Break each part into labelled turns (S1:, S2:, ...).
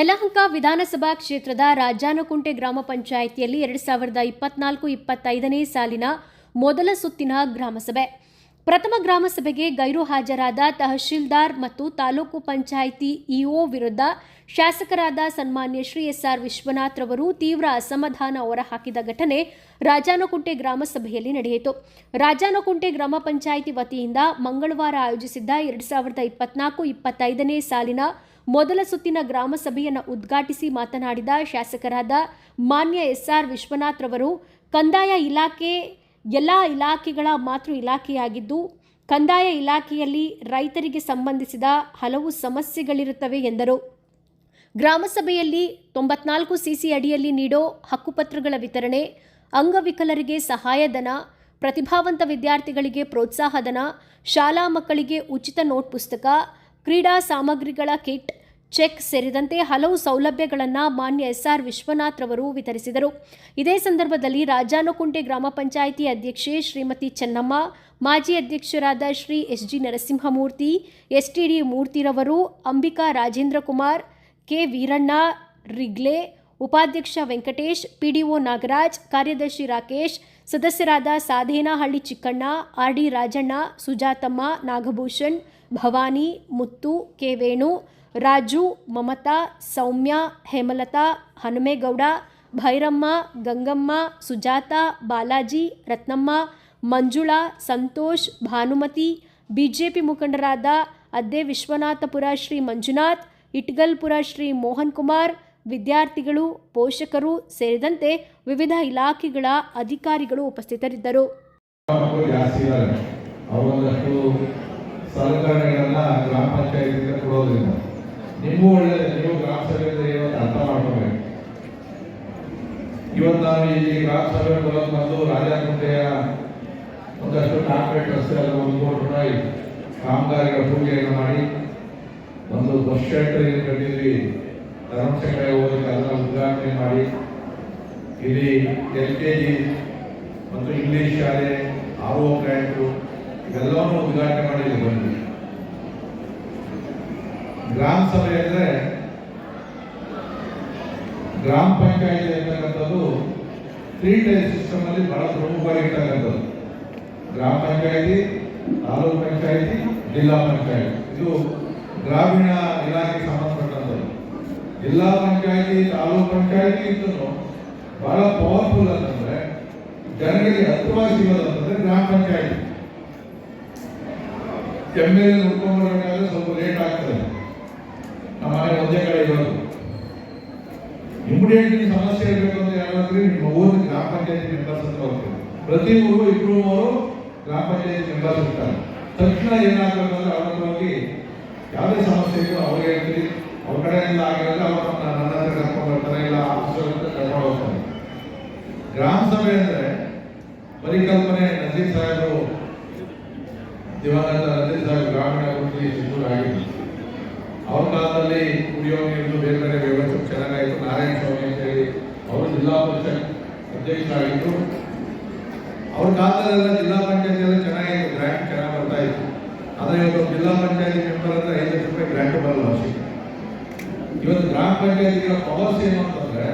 S1: ಯಲಹಂಕ ವಿಧಾನಸಭಾ ಕ್ಷೇತ್ರದ ರಾಜಾನಕುಂಟೆ ಗ್ರಾಮ ಪಂಚಾಯಿತಿಯಲ್ಲಿ ಎರಡು ಸಾವಿರದ ಇಪ್ಪತ್ನಾಲ್ಕು ಇಪ್ಪತ್ತೈದನೇ ಸಾಲಿನ ಮೊದಲ ಸುತ್ತಿನ ಗ್ರಾಮಸಭೆ ಪ್ರಥಮ ಗ್ರಾಮಸಭೆಗೆ ಗೈರು ಹಾಜರಾದ ತಹಶೀಲ್ದಾರ್ ಮತ್ತು ತಾಲೂಕು ಪಂಚಾಯಿತಿ ಇಒ ವಿರುದ್ಧ ಶಾಸಕರಾದ ಸನ್ಮಾನ್ಯ ಶ್ರೀ ಎಸ್ಆರ್ ವಿಶ್ವನಾಥ್ ರವರು ತೀವ್ರ ಅಸಮಾಧಾನ ಹೊರಹಾಕಿದ ಘಟನೆ ರಾಜಾನಕುಂಟೆ ಗ್ರಾಮಸಭೆಯಲ್ಲಿ ನಡೆಯಿತು. ರಾಜಾನಕುಂಟೆ ಗ್ರಾಮ ಪಂಚಾಯಿತಿ ವತಿಯಿಂದ ಮಂಗಳವಾರ ಆಯೋಜಿಸಿದ್ದ ಎರಡು ಸಾವಿರದ ಇಪ್ಪತ್ನಾಲ್ಕು ಇಪ್ಪತ್ತೈದನೇ ಸಾಲಿನ ಮೊದಲ ಸುತ್ತಿನ ಗ್ರಾಮ ಸಭೆಯನ್ನು ಉದ್ಘಾಟಿಸಿ ಮಾತನಾಡಿದ ಶಾಸಕರಾದ ಮಾನ್ಯ ಎಸ್ಆರ್ ವಿಶ್ವನಾಥ್ ರವರು, ಕಂದಾಯ ಇಲಾಖೆ ಎಲ್ಲ ಇಲಾಖೆಗಳ ಮಾತೃ ಇಲಾಖೆಯಾಗಿದ್ದು, ಕಂದಾಯ ಇಲಾಖೆಯಲ್ಲಿ ರೈತರಿಗೆ ಸಂಬಂಧಿಸಿದ ಹಲವು ಸಮಸ್ಯೆಗಳಿರುತ್ತವೆ ಎಂದರು. ಗ್ರಾಮಸಭೆಯಲ್ಲಿ ತೊಂಬತ್ನಾಲ್ಕು ಸಿಸಿ ಅಡಿಯಲ್ಲಿ ನೀಡೋ ಹಕ್ಕುಪತ್ರಗಳ ವಿತರಣೆ, ಅಂಗವಿಕಲರಿಗೆ ಸಹಾಯಧನ ಪ್ರತಿಭಾವಂತ ವಿದ್ಯಾರ್ಥಿಗಳಿಗೆ ಪ್ರೋತ್ಸಾಹಧನ ಶಾಲಾ ಮಕ್ಕಳಿಗೆ ಉಚಿತ ನೋಟ್ ಪುಸ್ತಕ, ಕ್ರೀಡಾ ಸಾಮಗ್ರಿಗಳ ಕಿಟ್ ಚೆಕ್ ಸೇರಿದಂತೆ ಹಲವು ಸೌಲಭ್ಯಗಳನ್ನು ಮಾನ್ಯ ಎಸ್ಆರ್ ವಿಶ್ವನಾಥ್ ರವರು ವಿತರಿಸಿದರು. ಇದೇ ಸಂದರ್ಭದಲ್ಲಿ ರಾಜಾನಕುಂಟೆ ಗ್ರಾಮ ಪಂಚಾಯಿತಿ ಅಧ್ಯಕ್ಷೆ ಶ್ರೀಮತಿ ಚೆನ್ನಮ್ಮ, ಮಾಜಿ ಅಧ್ಯಕ್ಷರಾದ Shri S G Narasimhamurthy, STD ಮೂರ್ತಿರವರು Ambika Rajendra Kumar, K Veeranna ರಿಗ್ಲೆ, ಉಪಾಧ್ಯಕ್ಷ ವೆಂಕಟೇಶ್, ಪಿಡಿಒ ನಾಗರಾಜ್, ಕಾರ್ಯದರ್ಶಿ ರಾಕೇಶ್, ಸದಸ್ಯರಾದ Sadenahalli Chikkanna, R D Rajanna, Sujathamma, Nagabhushan, Bhavani, Muthu, K Venu Raju, Mamata, Soumya, Hemalatha, Hanumegowda, Bhairamma, Gangamma, Sujatha, Balaji, Ratnamma, Manjula, Santosh, Bhanumathi, BJP ಮುಖಂಡರಾದ ಅದ್ದೆ ವಿಶ್ವನಾಥಪುರ ಶ್ರೀ ಮಂಜುನಾಥ್, ಇಟ್ಗಲ್ಪುರ ಶ್ರೀ ಮೋಹನ್ ಕುಮಾರ್ ವಿದ್ಯಾರ್ಥಿಗಳು, ಪೋಷಕರು ಸೇರಿದಂತೆ ವಿವಿಧ ಇಲಾಖೆಗಳ ಅಧಿಕಾರಿಗಳು ಉಪಸ್ಥಿತರಿದ್ದರು.
S2: ಸಲಕರಣೆಗಳನ್ನ ಗ್ರಾಮ ಪಂಚಾಯತಿಯಿಂದ ಕೊಡೋದ್ರಿಂದ. ನಿಮಗೂ ಒಳ್ಳೆಯದು ನೀವು ಗ್ರಾಮ ಸಭೆಯಿಂದ ಇವತ್ತು ಅರ್ಥ ಮಾಡ್ಕೋಬೇಕು ಇವತ್ತು ನಾವು ಇಲ್ಲಿ ಗ್ರಾಮ ಸಭೆ ಬರೋದು ಬಂದು ರಾಜಾಕುಂಟೆಯ ಒಂದಷ್ಟು ಕಾಂಕ್ರೀಟ್ ರಸ್ತೆ ಅಲ್ಲಿ ಒಂದು ಕೋಟಿ ರೂಪಾಯಿ ಕಾಮಗಾರಿಗಳ ಪೂಜೆಯನ್ನು ಮಾಡಿ ಒಂದು ಬಸ್ ಶೆಲ್ಟರ್ ಏನು ಕಟ್ಟಿದ್ವಿ. ಧರ್ಮಶಂಕರ ಹೋಗೋದಕ್ಕೆ ಅದನ್ನ ಉದ್ಘಾಟನೆ ಮಾಡಿ. ಇಲ್ಲಿ ಎಲ್ ಕೆ ಜಿ ಮತ್ತು ಇಂಗ್ಲೀಷ್ ಶಾಲೆ, ಆರ್ ಒ ಪ್ಲಾಂಟು ಇದೆಲ್ಲವನ್ನು ಉದ್ಘಾಟನೆ ಮಾಡಿ ಇಲ್ಲಿ ಬಂದ್ವಿ ಗ್ರಾಮ ಸಭೆ ಅಂದರೆ ಗ್ರಾಮ ಪಂಚಾಯಿತಿ ಇರ್ತಕ್ಕಂಥದ್ದು ತ್ರೀ ಟೈರ್ ಸಿಸ್ಟಮ್ ಅಲ್ಲಿ ಬಹಳ ಪ್ರಮುಖವಾಗಿ ಇರ್ತಕ್ಕಂಥದ್ದು. ಗ್ರಾಮ ಪಂಚಾಯತಿ, ತಾಲೂಕು ಪಂಚಾಯತಿ, ಜಿಲ್ಲಾ ಪಂಚಾಯತ್. ಇದು ಗ್ರಾಮೀಣ ಇಲಾಖೆಗೆ ಸಂಬಂಧಪಟ್ಟಂಥದ್ದು. ಜಿಲ್ಲಾ ಪಂಚಾಯಿತಿ, ತಾಲೂಕು ಪಂಚಾಯತಿ ಇದನ್ನು ಬಹಳ ಪವರ್ಫುಲ್ ಅಂತಂದ್ರೆ ಜನರಿಗೆ ಹತ್ತಿರವಾಗಿ ಸಿಗೋದು ಗ್ರಾಮ ಪಂಚಾಯಿತಿ. ಎಂ ಎಲ್ ಎ ಸ್ವಲ್ಪ ಲೇಟ್ ಆಗ್ತದೆ. ಮನೆ ಒಂದೇ ಕಡೆ ಇರೋದು. ಇಮಿಡಿಯೇಟ್ಲಿ ಸಮಸ್ಯೆ ಇರಬೇಕು ಅಂತ ಯಾರಾದ್ರೂ ನಿಮ್ಮ ಊರಿನ ಗ್ರಾಮ ಪಂಚಾಯತಿ ಮೆಂಬರ್ಸ್ ಅಂತ ಹೋಗ್ತೀವಿ ಪ್ರತಿ ಊರು ಇಬ್ಬರು ಅವರು ಗ್ರಾಮ ಪಂಚಾಯತಿ ಮೆಂಬರ್ಸ್ ಇರ್ತಾರೆ. ತಕ್ಷಣ ಏನಾಗಬೇಕು ಅಂದ್ರೆ ಅವ್ರ ಹೋಗಿ ಯಾವುದೇ ಸಮಸ್ಯೆ ಇದ್ರು ಅವ್ರಿಗೆ ಹೇಳ್ತೀವಿ. ಅವ್ರ ಕಡೆಯಿಂದ ಆಗಿರೋದ್ರೆ ಅವ್ರು ನಮ್ಮ ನನ್ನ ಹತ್ರ ಕರ್ಕೊಂಡು ಬರ್ತಾರೆ, ಇಲ್ಲ ಆಫೀಸರ್ ಹತ್ರ ಕರ್ಕೊಂಡು ಹೋಗ್ತಾರೆ. ಗ್ರಾಮ ಸಭೆ ಅಂದರೆ ಪರಿಕಲ್ಪನೆ ನಜೀರ್ ಸಾಹೇಬರು, ದಿವಂಗತ ನಜೀರ್ ಸಾಹೇಬ್ ಗ್ರಾಮೀಣ ಅಭಿವೃದ್ಧಿ ಸಚಿವರಾಗಿದ್ದರು. ಅವ್ರ ಕಾಲದಲ್ಲಿ ಕುಡಿಯೋ ನೀರು ಬೇರೆ ಬೇರೆ ವ್ಯವಸ್ಥೆ ಚೆನ್ನಾಗಾಯಿತು. ನಾರಾಯಣ ಸ್ವಾಮಿ ಅಂತ ಹೇಳಿ ಅವರು ಜಿಲ್ಲಾ ಪರಿಷತ್ ಅಧ್ಯಕ್ಷರಾಗಿದ್ದು ಅವ್ರ ಕಾಲದಲ್ಲೆಲ್ಲ ಜಿಲ್ಲಾ ಪಂಚಾಯತಿಯಲ್ಲಿ ಚೆನ್ನಾಗಿತ್ತು. ಗ್ರಾಂಟ್ ಚೆನ್ನಾಗಿ ಬರ್ತಾ ಇತ್ತು. ಆದರೆ ಇವತ್ತು ಜಿಲ್ಲಾ ಪಂಚಾಯತಿ ಮೆಂಬರ್ ಅಂದರೆ ಐದು ಲಕ್ಷ ರೂಪಾಯಿ ಗ್ರಾಂಟ್ ಬರಲ್ಲ ಇವತ್ತು ಗ್ರಾಮ ಪಂಚಾಯತಿಗಳ ಪವರ್ಸ್ ಏನು ಅಂತಂದರೆ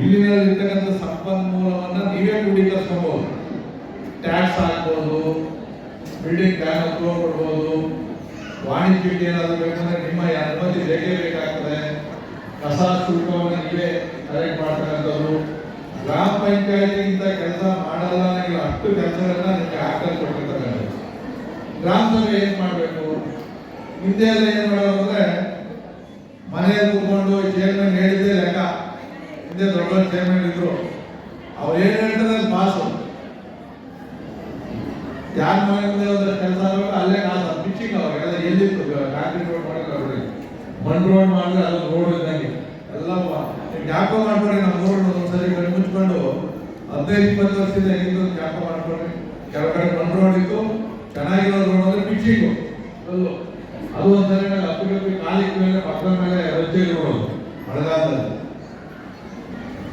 S2: ಇಲ್ಲಿನಲ್ಲಿರ್ತಕ್ಕಂಥ ಸಂಪನ್ಮೂಲವನ್ನು ನೀವೇ ಕ್ರೋಢೀಕರಿಸ್ಕೊಬಹುದು ಟ್ಯಾಕ್ಸ್ ಹಾಕ್ಬೋದು ಬಿಲ್ಡಿಂಗ್ ಟ್ಯಾಕ್ಸ್ ಕೊಡ್ಬೋದು ವಾಣಿಜ್ಯಕ್ಕೆ ಏನಾದರೂ ಬೇಕಂದ್ರೆ ನಿಮ್ಮ ಅನುಮತಿ ಬೇಕೇ ಬೇಕಾಗ್ತದೆ? ಕಸ ಶುಲ್ಕವನ್ನು ನೀವೇ ಕಲೆಕ್ಟ್ ಮಾಡ್ತಕ್ಕಂಥದ್ದು ಗ್ರಾಮ ಪಂಚಾಯತಿಯಿಂದ ಕೆಲಸ ಮಾಡಲ್ಲ ನೀವು ಅಷ್ಟು ಕೆಲಸಗಳನ್ನ ನಿಮಗೆ ಹಾಕಲು ಕೊಟ್ಟಿರ್ತಕ್ಕಂಥದ್ದು ಗ್ರಾಮ ಸಭೆ ಏನ್ ಮಾಡಬೇಕು? ಹಿಂದೆ ಎಲ್ಲ ಏನ್ ಮಾಡೋದು ಮನೆಯಲ್ಲಿ ಕೂತ್ಕೊಂಡು ಚೇರ್ಮನ್ ಹೇಳಿದ್ದೆ ಲೆಕ್ಕ. ಹಿಂದೆ ದೊಡ್ಡ ಚೇರ್ಮನ್ ಇದ್ರು. ಅವ್ರು ಏನ್ ಹೇಳ್ತಾರೆ? ಪಾಸು ಯಾರ ಮನೆ ಮುಂದೆ ಒಂದು ಕೆಲಸ ಅಲ್ಲೇ ಎಲ್ಲಿತ್ತು ರೋಡ್ ಮಾಡಕ್ಕೆ ಅವ್ರಿಗೆ ಮಣ್ಣು ರೋಡ್ ಮಾಡಿದ್ರೆ ಅದು ರೋಡ್ ಇದ್ದಂಗೆ. ಎಲ್ಲ ಜ್ಞಾಪಕ ಮಾಡ್ಕೊಡಿ ನಮ್ಮ ರೋಡ್ ಒಂದ್ಸರಿ ಕಣ್ಣು ಮುಚ್ಕೊಂಡು ಹದಿನೈದು, ಇಪ್ಪತ್ತು ವರ್ಷದಿಂದ ಅಂತ ಜ್ಞಾಪಕ ಮಾಡ್ಕೊಡ್ರಿ ಕೆಲವು ಕಡೆ ಮಣ್ಣು ರೋಡ್ ಇತ್ತು ಚೆನ್ನಾಗಿರೋ ರೋಡ್ ಅಂದ್ರೆ ಪಿಚ್ಚಿಂಗು. ಅದು ಒಂದ್ಸರಿ ಮೇಲೆ ಹತ್ತು ಗಂಟೆ ಮೇಲೆ ಪಕ್ಕದ ಮೇಲೆ ರಜ್ಜೆ ನೋಡೋದು ಮಳೆಗಾಲದಲ್ಲಿ.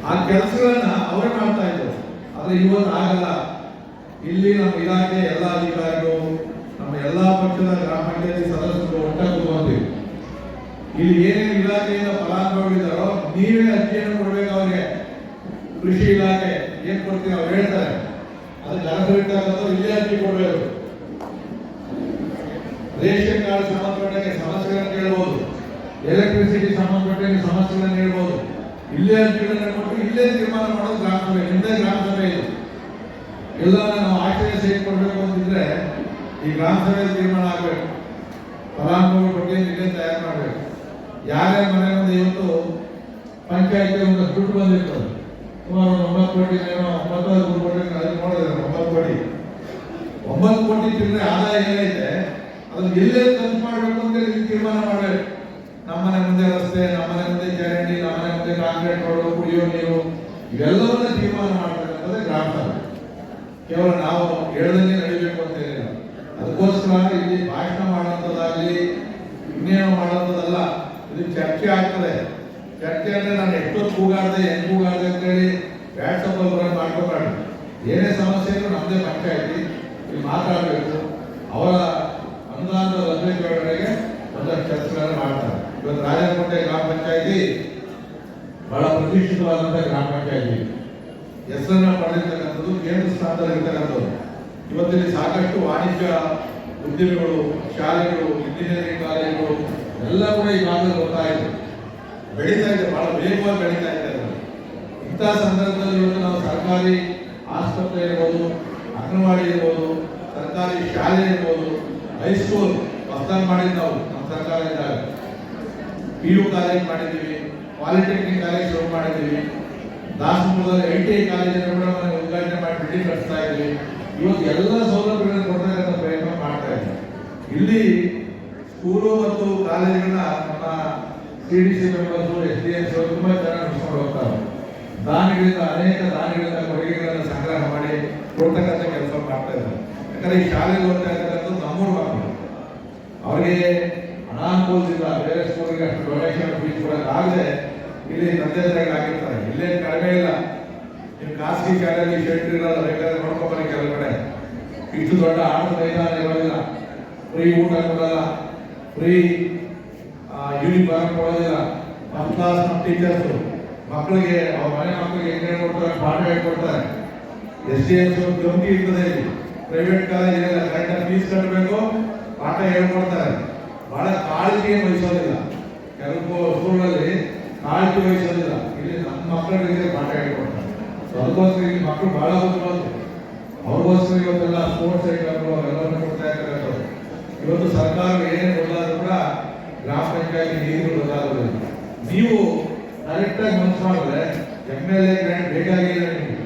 S2: ಆ ಕೆಲಸಗಳನ್ನ ಅವರೇ ಮಾಡ್ತಾ ಇದ್ರು. ಆದ್ರೆ ಇವತ್ತು ಆಗಲ್ಲ. ಇಲ್ಲಿ ನಮ್ಮ ಇಲಾಖೆ ಎಲ್ಲ ಅಧಿಕಾರಿಗಳು ಎಲ್ಲಾ ಪಕ್ಷದ ಗ್ರಾಮ ಪಂಚಾಯತಿ ಸದಸ್ಯರು ಒಟ್ಟಾಗಿ ಕೂತ್ಕೊಂತೀವಿ. ಇಲ್ಲಿ ಏನೇನು ಇಲಾಖೆಯಿಂದ ಫಲಾನುಭವಿಗಳಿದ್ದಾರೋ ನೀವೇ ಅರ್ಜಿಯನ್ನು ಕೊಡ್ಬೇಕು ಅವ್ರಿಗೆ. ಕೃಷಿ ಇಲಾಖೆ ಏನ್ ಕೊಡ್ತೀವಿ ಅವ್ರು ಹೇಳ್ತಾರೆ. ಅದು ಜನಸಂಖ್ಯೆ ಇಲ್ಲೇ ಅರ್ಜಿ ಕೊಡಬೇಕು. ರೇಷನ್ ಕಾರ್ಡ್ ಸಂಬಂಧಪಟ್ಟಂಗೆ ಸಮಸ್ಯೆಗಳನ್ನು ಕೇಳ್ಬೋದು. ಎಲೆಕ್ಟ್ರಿಸಿಟಿ ಸಂಬಂಧಪಟ್ಟಂಗೆ ಸಮಸ್ಯೆಗಳನ್ನು ಹೇಳ್ಬೋದು. ಇಲ್ಲೇ ಅರ್ಜಿಗಳನ್ನು ಕೊಟ್ಟು ಇಲ್ಲೇ ತೀರ್ಮಾನ ಮಾಡೋದು ಗ್ರಾಮ ಸಭೆ ಹಿಂದೆ ಗ್ರಾಮ ಸಭೆ ಇದು. ಎಲ್ಲ ನಾವು ಆಶ್ರಯ ಸೇರಿಕೊಡ್ಬೇಕು ಅಂತಿದ್ರೆ ಈ ಗ್ರಾಮ ಸಭೆ ತೀರ್ಮಾನ ಆಗಬೇಕು. ಫಲಾನುಭವಿ ಬಗ್ಗೆ ಇಲ್ಲೇ ತಯಾರು ಮಾಡಬೇಕು. ಯಾರೇ ಮನೆ ಮುಂದೆ ಇವತ್ತು ಪಂಚಾಯತಿ ಒಂದು ದುಡ್ಡು ಬಂದಿತ್ತು ಸುಮಾರು ಒಂದು ಒಂಬತ್ತು ಕೋಟಿ ಏನೋ ಒಂಬತ್ತು ಕೋಟಿ ಅದು ನೋಡಿದ್ರೆ ಒಂಬತ್ತು ಕೋಟಿ. ಒಂಬತ್ತು ಕೋಟಿ ತಿಂದರೆ ಆದಾಯ ಏನೈತೆ ಅದನ್ನ ಎಲ್ಲೇ ಖರ್ಚು ಮಾಡಬೇಕು ಅಂತ ಹೇಳಿ ತೀರ್ಮಾನ ಮಾಡಬೇಕು. ನಮ್ಮನೆ ಮುಂದೆ ರಸ್ತೆ ನಮ್ಮನೆ ಮುಂದೆ ಚರಂಡಿ ನಮ್ಮನೆ ಮುಂದೆ ಕಾಂಕ್ರೀಟ್ ರೋಡ್, ಕುಡಿಯೋ ನೀರು, ಇವೆಲ್ಲವನ್ನ ತೀರ್ಮಾನ ಮಾಡಬೇಕಂತಂದ್ರೆ ಗ್ರಾಮ ಕೇವಲ ನಾವು ಹೇಳ್ದಂಗೆ ನಡಿಬೇಕು ಅಂತ ಅದಕ್ಕೋಸ್ಕರ ಇಲ್ಲಿ ಭಾಷಣ ಮಾಡುವಂಥದ್ದಾಗಲಿ ಇನ್ನೇನು ಮಾಡುವಂಥದ್ದಲ್ಲ, ಇದು ಚರ್ಚೆ ಆಗ್ತದೆ. ಚರ್ಚೆ ಅಂದರೆ ನಾನು ಎಷ್ಟೊತ್ತು ಕೂಗಾಡ್ದೆ ಹೆಂಗ್ ಕೂಗಾಡ್ದೆ ಅಂತೇಳಿ ವ್ಯಾಟ್ಸಪ್ ಅಲ್ಲಿ ಬರೋದು ಮಾಡ್ಕೋಬಾರ್ದು ಏನೇ ಸಮಸ್ಯೆ ಇದ್ರು ನಮ್ಮದೇ ಪಂಚಾಯಿತಿ ಇಲ್ಲಿ ಮಾತಾಡಬೇಕು. ಅವರ ಅನುದಾನದ ಲಭ್ಯತೆಯೊಳಗೆ ಒಂದಷ್ಟು ಚರ್ಚೆಗಳನ್ನು ಮಾಡ್ತಾರೆ. ಇವತ್ತು ರಾಜಕೋಟೆ ಗ್ರಾಮ ಪಂಚಾಯಿತಿ ಬಹಳ ಪ್ರತಿಷ್ಠಿತವಾದಂಥ ಗ್ರಾಮ ಪಂಚಾಯಿತಿ. ಹೆಸರನ್ನ ಪಡೆದಿರ್ತಕ್ಕಂಥದ್ದು, ಕೇಂದ್ರ ಸ್ಥಾನದಲ್ಲಿ ಇರ್ತಕ್ಕಂಥದ್ದು ಇವತ್ತಿಲ್ಲಿ ಸಾಕಷ್ಟು ವಾಣಿಜ್ಯ ಉದ್ಯಮಿಗಳು ಶಾಲೆಗಳು, ಇಂಜಿನಿಯರಿಂಗ್ ಕಾಲೇಜುಗಳು ಎಲ್ಲ ಕೂಡ ಈ ಭಾಗದಲ್ಲಿ ಬರ್ತಾ ಇದೆ. ಬೆಳೀತಾ ಇದೆ, ಬಹಳ ವೇಗವಾಗಿ ಬೆಳೀತಾ ಇದೆ. ಇಂಥ ಸಂದರ್ಭದಲ್ಲಿ ನಾವು ಸರ್ಕಾರಿ ಆಸ್ಪತ್ರೆ ಇರ್ಬೋದು, ಅಂಗನವಾಡಿ ಇರ್ಬೋದು, ಸರ್ಕಾರಿ ಶಾಲೆ ಇರ್ಬೋದು ಹೈಸ್ಕೂಲ್ ಹೊಸದಾಗಿ ಮಾಡಿದ್ದು ನಾವು, ನಮ್ಮ ಸರ್ಕಾರ ಪಿ ಯು ಕಾಲೇಜ್ ಮಾಡಿದ್ದೀವಿ ಪಾಲಿಟೆಕ್ನಿಕ್ ಕಾಲೇಜ್ ಶುರು ಮಾಡಿದ್ದೀವಿ. ದಾಸಪುರದಲ್ಲಿ ಐ ಟಿ ಐ ಕಾಲೇಜನ್ನು ಕೂಡ ನಾವು ಉದ್ಘಾಟನೆ ಮಾಡಿ ಬಿಲ್ಡಿಂಗ್ ಕಟ್ತಾ ಇದ್ದೀವಿ. ಇವತ್ತು ಎಲ್ಲ ಸೌಲಭ್ಯಗಳನ್ನು ಕೊಡ್ತಕ್ಕಂಥ ಪ್ರಯತ್ನ ಮಾಡ್ತಾ ಇದೆ ಇಲ್ಲಿ ಸ್ಕೂಲು ಮತ್ತು ಕಾಲೇಜುಗಳನ್ನ ನಮ್ಮ C D C members S D S ತುಂಬಾ ಚೆನ್ನಾಗಿ ನಡೆಸ್ಕೊಂಡು ಹೋಗ್ತಾರೆ ದಾನಿಗಳಿಂದ, ಅನೇಕ ದಾನಿಗಳಿಂದ ಕೊಡುಗೆಗಳನ್ನು ಸಂಗ್ರಹ ಮಾಡಿ ಕೊಡ್ತಕ್ಕಂಥ ಕೆಲಸ ಮಾಡ್ತಾ ಇದ್ದಾರೆ. ಯಾಕಂದ್ರೆ ಈ ಶಾಲೆಗೆ ಹೋಗ್ತಾ ಇರ್ತಕ್ಕಂಥದ್ದು ನಮ್ಮೂರು ಮಕ್ಕಳು. ಅವರಿಗೆ ಅನಾನುಕೂಲದಿಂದ ಬೇರೆ ಸ್ಕೂಲ್ಗೆ ಅಷ್ಟು ಡೊನೇಷನ್ ಫೀಸ್ ಕೊಡೋಕ್ಕಾಗದೆ ಇಲ್ಲಿ ತಂದೆ ತಾಯಿಗಳಾಗಿರ್ತಾರೆ. ಇಲ್ಲೇ ಕಡಿಮೆ ಇಲ್ಲ. ಖಾಸಗಿ ಶಾಲೆಯಲ್ಲಿ ಶೆಲ್ಟರ್ ಇರಲ್ಲ ಬೇಕಾದ್ರೆ ಕೆಲವು ಕಡೆ ಇಷ್ಟು ದೊಡ್ಡ ಆಟದ ಮೈದಾನ ಇರೋದಿಲ್ಲ ಫ್ರೀ ಊಟ ಕೊಡಲ್ಲ. ಫ್ರೀ ಯೂನಿಫಾರ್ಮ್ ಕೊಡೋದಿಲ್ಲ. ಫಸ್ಟ್ ಕ್ಲಾಸ್ ನಮ್ಮ ಟೀಚರ್ಸು ಮಕ್ಕಳಿಗೆ ಅವ್ರ ಮನೆ ಮಕ್ಕಳಿಗೆ ಹೆಂಗೆ ಕೊಡ್ತಾರೆ ಪಾಠ ಹೇಳ್ಕೊಡ್ತಾರೆ. ಎಸ್ ಡಿ ಎಸ್ ಗಮತಿ ಇರ್ತದೆ ಇಲ್ಲಿ. ಪ್ರೈವೇಟ್ ಕಾಲೇಜ್ ಏನಿಲ್ಲ ಕರೆಕ್ಟಾಗಿ ಫೀಸ್ ಕಟ್ಟಬೇಕು ಪಾಠ ಹೇಳ್ಕೊಡ್ತಾರೆ. ಬಹಳ ಕಾಳಜಿ ವಹಿಸೋದಿಲ್ಲ ಕೆಲವು ಸ್ಕೂಲಲ್ಲಿ ಕಾಳಜಿ ವಹಿಸೋದಿಲ್ಲ. ಇಲ್ಲಿ ನಮ್ಮ ಮಕ್ಕಳಿಗೆ ಪಾಠ ಹೇಳ್ಕೊಡ್ತಾರೆ. ಸೊ ಅದಕ್ಕೋಸ್ಕರ ಇಲ್ಲಿ ಮಕ್ಕಳು ಬಹಳ ಬುದ್ಧಿವಂತರು ಅವ್ರಿಗೋಸ್ಕರ ಇವತ್ತೆಲ್ಲ ಸ್ಪೋರ್ಟ್ಸ್ ಐಟಮ್ಗಳು ಎಲ್ಲರೂ ಕೊಡ್ತಾ ಇದ್ದಾರೆ ಇವತ್ತು ಸರ್ಕಾರ ಏನು ಕೊಡಲಾದ್ರು ಕೂಡ ಗ್ರಾಮ ಪಂಚಾಯತಿ ನೀರು ಗೊತ್ತಾಗೋದಿಲ್ಲ ನೀವು ಕರೆಕ್ಟಾಗಿ ಮನಸ್ಸು ಮಾಡಿದ್ರೆ ಎಂ ಎಲ್ ಎ ಗ್ರ್ಯಾಂಟ್ ಬೇಕಾಗಿಲ್ಲ ನಿಮಗೆ.